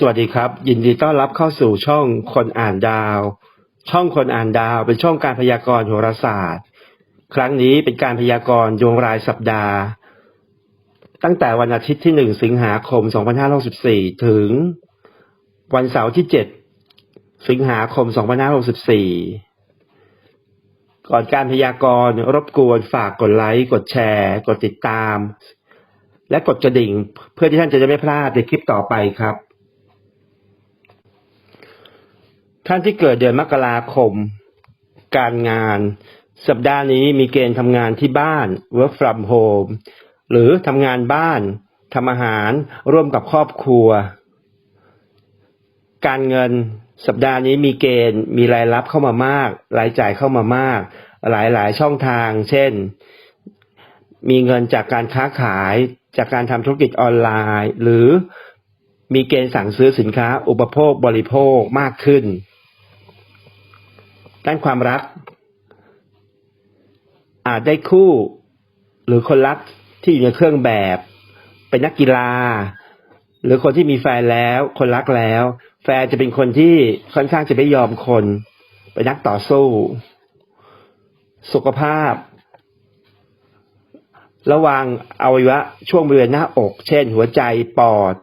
สวัสดีครับ ยินดีต้อนรับเข้าสู่ช่องคนอ่านดาว ช่องคนอ่านดาวเป็นช่องการพยากรณ์โหราศาสตร์ ครั้งนี้เป็นการพยากรณ์ดวงรายสัปดาห์ ตั้งแต่วันอาทิตย์ที่หนึ่งสิงหาคม 2564 ถึงวันเสาร์ที่ 7 สิงหาคม 2564 ก่อนการพยากรณ์รบกวนฝากกดไลค์ กดแชร์ กดติดตาม และกดกระดิ่ง เพื่อที่ท่านจะได้ไม่พลาดในคลิปต่อไปครับ ท่านที่เกิดเดือนมกราคม การงาน สัปดาห์นี้มีเกณฑ์ทำงานที่บ้าน work from home หรือทำงานบ้านทำอาหารร่วมกับครอบครัว การเงินสัปดาห์นี้มีเกณฑ์มีรายรับเข้ามามาก รายจ่ายเข้ามามาก หลายหลายช่องทาง เช่น มีเงินจากการค้าขายจากการทำธุรกิจออนไลน์ หรือมีเกณฑ์สั่งซื้อสินค้าอุปโภคบริโภคมากขึ้น ด้านความรัก อาจได้คู่หรือคนรักที่อยู่ในเครื่องแบบ เป็นนักกีฬา หรือคนที่มีแฟนแล้ว คนรักแล้ว แฟนจะเป็นคนที่ค่อนข้างจะไม่ยอมคน เป็นนักต่อสู้ สุขภาพ ระวังอวัยวะช่วงบริเวณหน้าอก เช่น หัวใจปอด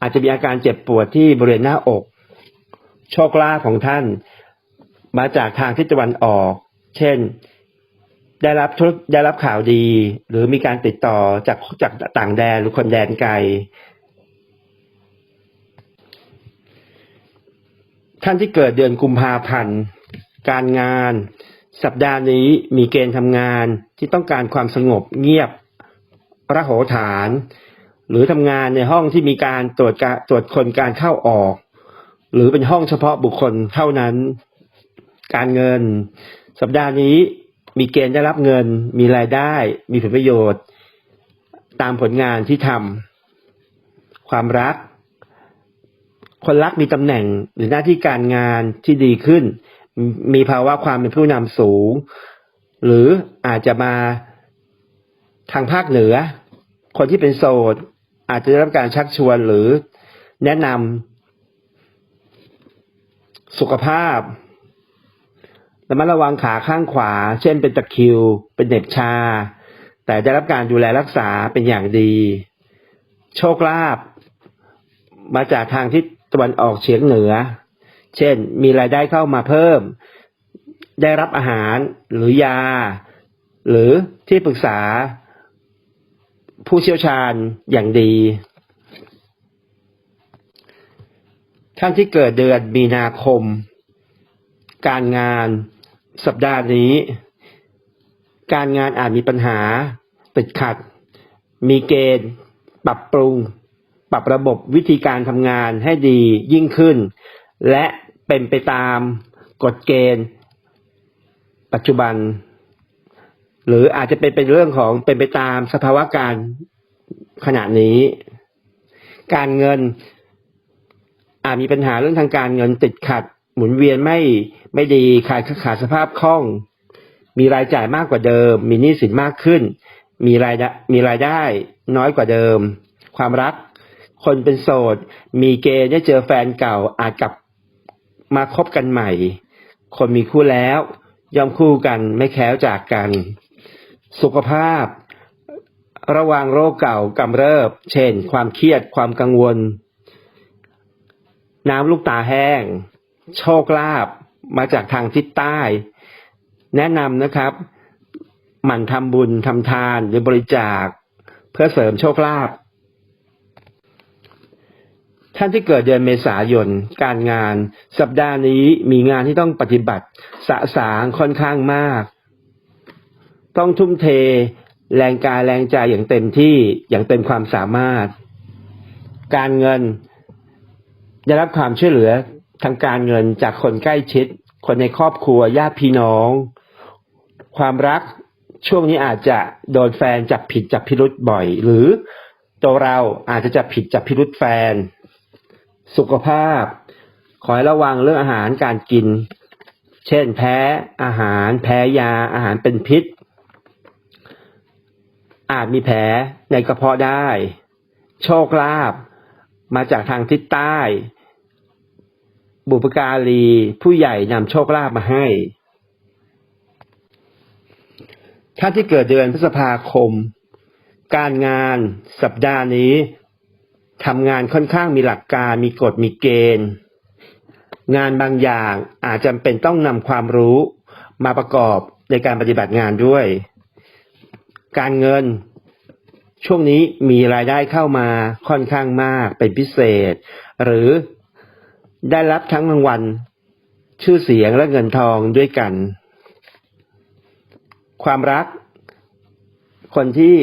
อาจจะมีอาการเจ็บปวดที่บริเวณหน้าอก โชคลาภของท่าน มาจากทางทิศตะวันออก เช่น ได้รับธุได้รับข่าวดี หรือมีการติดต่อจากจากต่างแดนหรือคนแดนไกล ท่านที่เกิดเดือนกุมภาพันธ์การงาน สัปดาห์นี้มีเกณฑ์ทำงานที่ต้องการความสงบเงียบระโหฐาน หรือทำงานในห้องที่มีการตรวจการตรวจคนการเข้าออก หรือเป็นห้องเฉพาะบุคคลเท่านั้น การเงิน สัปดาห์นี้มีเกณฑ์ได้รับเงิน มีรายได้ มีผลประโยชน์ ตามผลงานที่ทำความรัก คนรักมีตำแหน่งหรือหน้าที่การงานที่ดีขึ้น มีภาวะความเป็นผู้นำสูง หรืออาจจะมาทางภาคเหนือ คนที่เป็นโสด อาจจะได้รับการชักชวนหรือแนะนำสุขภาพ ระมัดระวังขาข้างขวา เช่นเป็นตะคิว เป็นเหน็บชา แต่ได้รับการดูแลรักษาเป็นอย่างดี โชคลาภมาจากทางทิศตะวันออกเฉียงเหนือ เช่น มีรายได้เข้ามาเพิ่ม ได้รับอาหารหรือยา หรือที่ปรึกษา ผู้เชี่ยวชาญอย่างดี ท่านที่เกิดเดือนมีนาคม การงาน สัปดาห์นี้ การงานอาจมีปัญหา ติดขัด มีเกณฑ์ ปรับปรุง ปรับระบบวิธีการทำงานให้ดียิ่งขึ้น และเป็นไปตามกฎเกณฑ์ ปัจจุบัน หรืออาจจะเป็นเป็นเรื่องของเป็นไปตามสภาวะการขณะนี้ การเงินอาจมีปัญหาเรื่องทางการเงินติดขัด หมุนเวียนไม่ไม่ดีขาดขาดสภาพคล่อง มีรายจ่ายมากกว่าเดิม มีหนี้สินมากขึ้น มีรายได้มีรายได้น้อยกว่าเดิม ความรัก คนเป็นโสด มีเกณฑ์ได้เจอแฟนเก่าอาจกลับมาคบกันใหม่ คนมีคู่แล้วย่อมคู่กันไม่แคล้วจากกัน สุขภาพ ระวังโรคเก่ากำเริบ เช่น ความเครียดความกังวล น้ำลูกตาแห้ง โชคลาภมาจากทางทิศใต้ แนะนำนะครับหมั่นทำบุญทำทานหรือบริจาค เพื่อเสริมโชคลาภท่านที่เกิดเดือนเมษายน การงาน สัปดาห์นี้มีงานที่ต้องปฏิบัติสะสางค่อนข้างมาก ต้องทุ่มเท แรงกายแรงใจอย่างเต็มที่อย่างเต็มความสามารถ การเงินได้รับความช่วยเหลือ ทางการเงินจากคนใกล้ชิด คนในครอบครัวญาติพี่น้อง ความรักช่วงนี้อาจจะโดนแฟนจับผิดจับพิรุษบ่อย หรือตัวเราอาจจะจับผิดจับพิรุษแฟน สุขภาพ ขอให้ระวังเรื่องอาหารการกิน เช่นแพ้อาหารแพ้ยาอาหารเป็นพิษ อาจมีแผลในกระเพาะได้ โชคลาภมาจากทางทิศใต้ บุปการีผู้ใหญ่นำโชคลาภมาให้ ท่านที่เกิดเดือนพฤษภาคม การงานสัปดาห์นี้ทำงานค่อนข้างมีหลักการมีกฎมีเกณฑ์ งานบางอย่างอาจจำเป็นต้องนำความรู้มาประกอบในการปฏิบัติงานด้วย การเงินช่วงนี้มีรายได้เข้ามาค่อนข้างมากเป็นพิเศษ หรือ ได้รับทั้งรางวัล ชื่อเสียงและเงินทองด้วยกัน ความรัก คนที่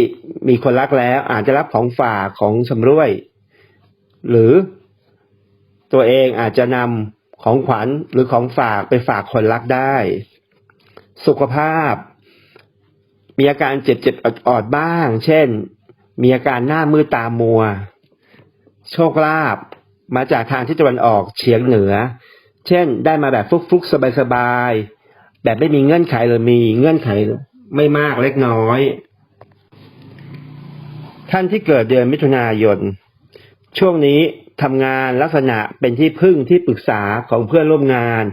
มีคนรักแล้วอาจจะรับของฝากของชำร่วย หรือตัวเองอาจจะนำของขวัญหรือของฝากไปฝากคนรักได้ สุขภาพ มีอาการเจ็บเจ็บออดๆบ้าง เช่น มีอาการหน้ามืดตามัว โชคลาภ มาจากทางที่ตะวันออกเฉียงเหนือ เช่น ได้มาแบบฟุกๆสบายๆแบบไม่มีเงื่อนไขหรือมีเงื่อนไขไม่มากเล็กน้อย ท่านที่เกิดเดือนมิถุนายน ช่วงนี้ทำงานลักษณะเป็นที่พึ่งที่ปรึกษาของเพื่อนร่วมงาน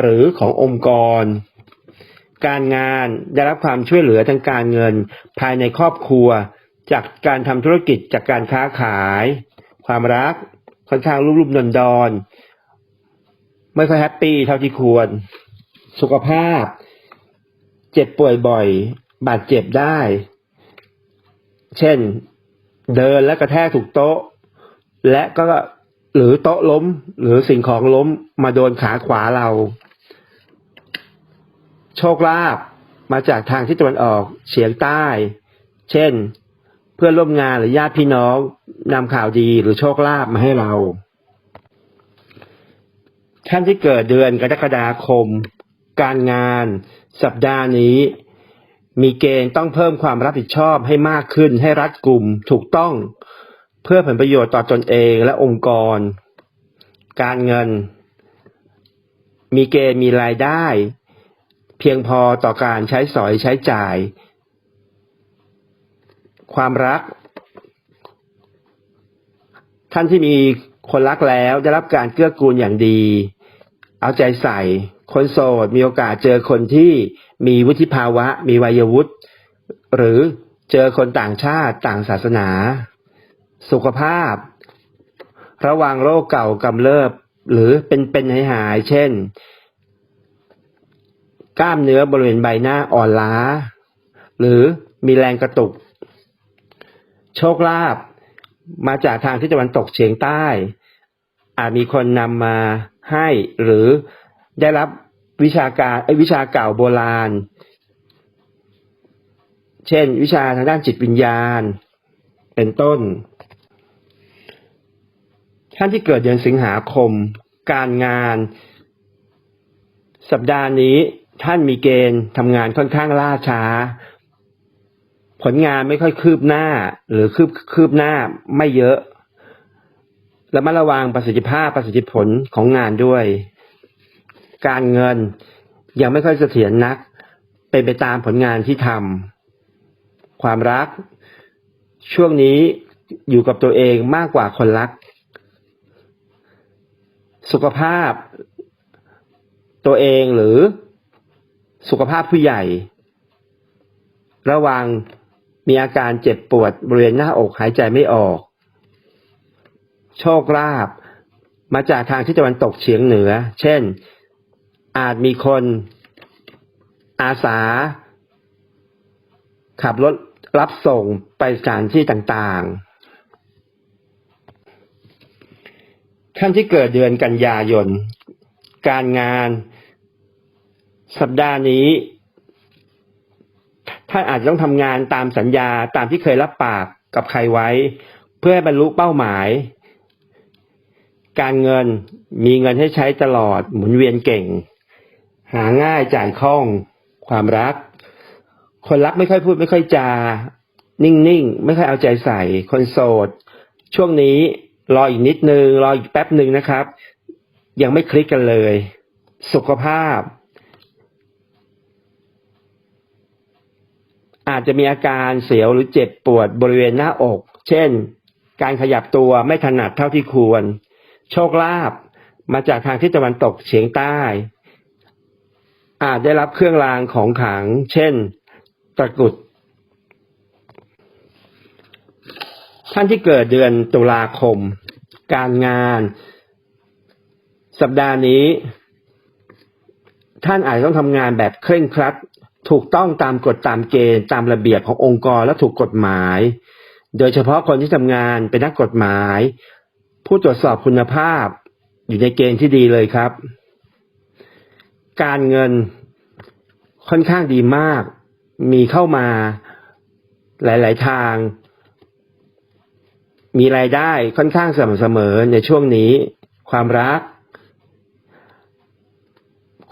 หรือขององค์กร การงานได้รับความช่วยเหลือทางการเงิน ภายในครอบครัว จากการทำธุรกิจจากการค้าขาย ความรัก ค่อนข้างรุ่มๆดอนดอนๆไม่ค่อยแฮปปี้เท่าที่ควร สุขภาพ เจ็บป่วยบ่อย บาดเจ็บได้ เช่น เดินและกระแทกถูกโต๊ะ และก็หรือโต๊ะล้ม หรือสิ่งของล้มมาโดนขาขวาเรา โชคลาภมาจากทางที่ตะวันออกเฉียงใต้ เช่น เพื่อนร่วมงานหรือญาติพี่น้อง นำข่าวดีหรือโชคลาภมาให้เรา ท่านที่เกิดเดือนกรกฎาคม การงาน สัปดาห์นี้ มีเกณฑ์ต้องเพิ่มความรับผิดชอบให้มากขึ้นให้รัดกลุ่มถูกต้อง เพื่อผลประโยชน์ต่อตนเองและองค์กร การเงิน มีเกณฑ์มีรายได้ เพียงพอต่อการใช้สอยใช้จ่ายความรัก ท่านที่มีคนรักแล้วได้รับการเกื้อกูลอย่างดี เอาใจใส่ คนโสดมีโอกาสเจอคนที่มีวุฒิภาวะ มีวัยวุฒิหรือเจอคนต่างชาติต่างศาสนา สุขภาพ ระวังโรคเก่ากำเริบ หรือเป็นเป็นหายหายเช่น กล้ามเนื้อบริเวณใบหน้าอ่อนล้า หรือมีแรงกระตุก โชคลาภ มาจากทางที่ตะวันตกเฉียงใต้ อาจมีคนนำมาให้หรือได้รับวิชาการวิชาเก่าโบราณ เช่น วิชาทางด้านจิตวิญญาณ เป็นต้น ท่านที่เกิดเดือนสิงหาคม การงาน สัปดาห์นี้ท่านมีเกณฑ์ทำงานค่อนข้างล่าช้า ผลงานไม่ค่อยคืบหน้า หรือคืบคืบหน้าไม่เยอะและมาระวังประสิทธิภาพประสิทธิผลของงานด้วย การเงินยังไม่ค่อยเสถียรนัก เป็นไปตามผลงานที่ทำความรัก ช่วงนี้อยู่กับตัวเองมากกว่าคนรัก สุขภาพ ตัวเองหรือสุขภาพผู้ใหญ่ ระวัง มีอาการเจ็บปวดบริเวณหน้าอกหายใจไม่ออก โชคลาภมาจากทางที่ตะวันตกเฉียงเหนือ เช่น อาจมีคนอาสา ขับรถรับส่งไปสถานที่ต่างๆ ท่านที่เกิดเดือนกันยายน การงาน สัปดาห์นี้านอาจจะต้องทำงานตามสัญญาตามที่เคยรับปากกับใครไว้ เพื่อให้บรรลุเป้าหมาย การเงินมีเงินให้ใช้ตลอดหมุนเวียนเก่ง หาง่ายจ่ายคล่อง ความรัก คนรักไม่ค่อยพูดไม่ค่อยจา นิ่งๆ ไม่ค่อยเอาใจใส่ คนโสด ช่วงนี้รออีกนิดนึง รออีกแป๊บหนึ่งนะครับ ยังไม่คลิกกันเลย สุขภาพ อาจจะมีอาการเสียวหรือเจ็บปวดบริเวณหน้าอก เช่น การขยับตัวไม่ถนัดเท่าที่ควร โชคลาภมาจากทางทิศตะวันตกเฉียงใต้ อาจได้รับเครื่องรางของขลัง เช่น ตะกรุด ท่านที่เกิดเดือนตุลาคม การงาน สัปดาห์นี้ ท่านอาจต้องทำงานแบบเคร่งครัด ถูกต้องตามกฎตามเกณฑ์ตามระเบียบขององค์กรและถูกกฎหมาย โดยเฉพาะคนที่ทำงานเป็นนักกฎหมาย ผู้ตรวจสอบคุณภาพ อยู่ในเกณฑ์ที่ดีเลยครับ การเงินค่อนข้างดีมาก มีเข้ามาหลาย ๆ ทาง มีรายได้ค่อนข้างสม่ำเสมอในช่วงนี้ ความรัก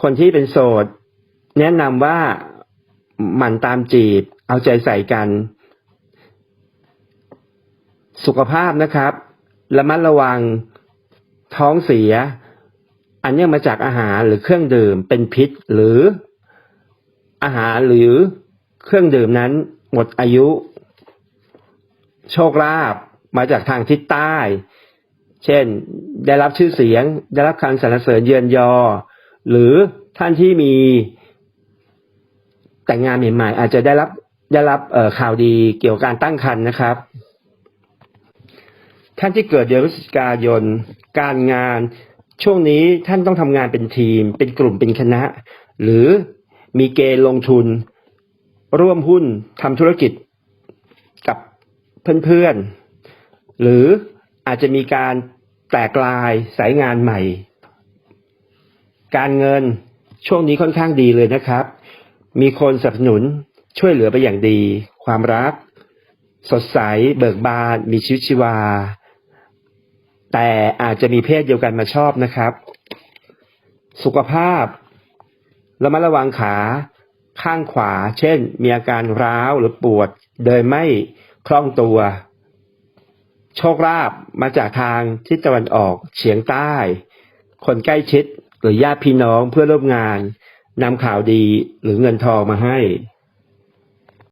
คนที่เป็นโสด แนะนำว่า หมั่นตามจีบ เอาใจใส่กัน สุขภาพนะครับ ระมัดระวังท้องเสีย อันเนื่องมาจากอาหารหรือเครื่องดื่มเป็นพิษหรืออาหารหรือเครื่องดื่มนั้นหมดอายุ โชคลาภมาจากทางทิศใต้ เช่น ได้รับชื่อเสียง ได้รับการสรรเสริญเยือนยอ หรือท่านที่มี แต่งงานใหม่ๆ อาจจะได้รับได้รับเข่าวดีเกี่ยวกับการตั้งครรภ์นะครับ ท่านที่เกิดเดือนพฤศจิกายน การงานช่วงนี้ท่านต้องทำงานเป็นทีม เป็นกลุ่มเป็นคณะ หรือมีเกณฑ์ลงทุน ร่วมหุ้นทำธุรกิจกับเพื่อนๆ หรืออาจจะมีการแตกลายสายงานใหม่ การเงินช่วงนี้ค่อนข้างดีเลยนะครับ มีคนสนับสนุนช่วยเหลือไปอย่างดี ความรัก สดใส เบิกบาน มีชีวิตชีวา แต่อาจจะมีเพศเดียวกันมาชอบนะครับ สุขภาพระมัดระวังขาข้างขวา เช่น มีอาการร้าวหรือปวด เดินไม่คล่องตัว โชคลาภมาจากทางทิศตะวันออกเฉียงใต้ คนใกล้ชิดหรือญาติพี่น้องเพื่อร่วมงาน นำข่าวดีหรือเงินทองมาให้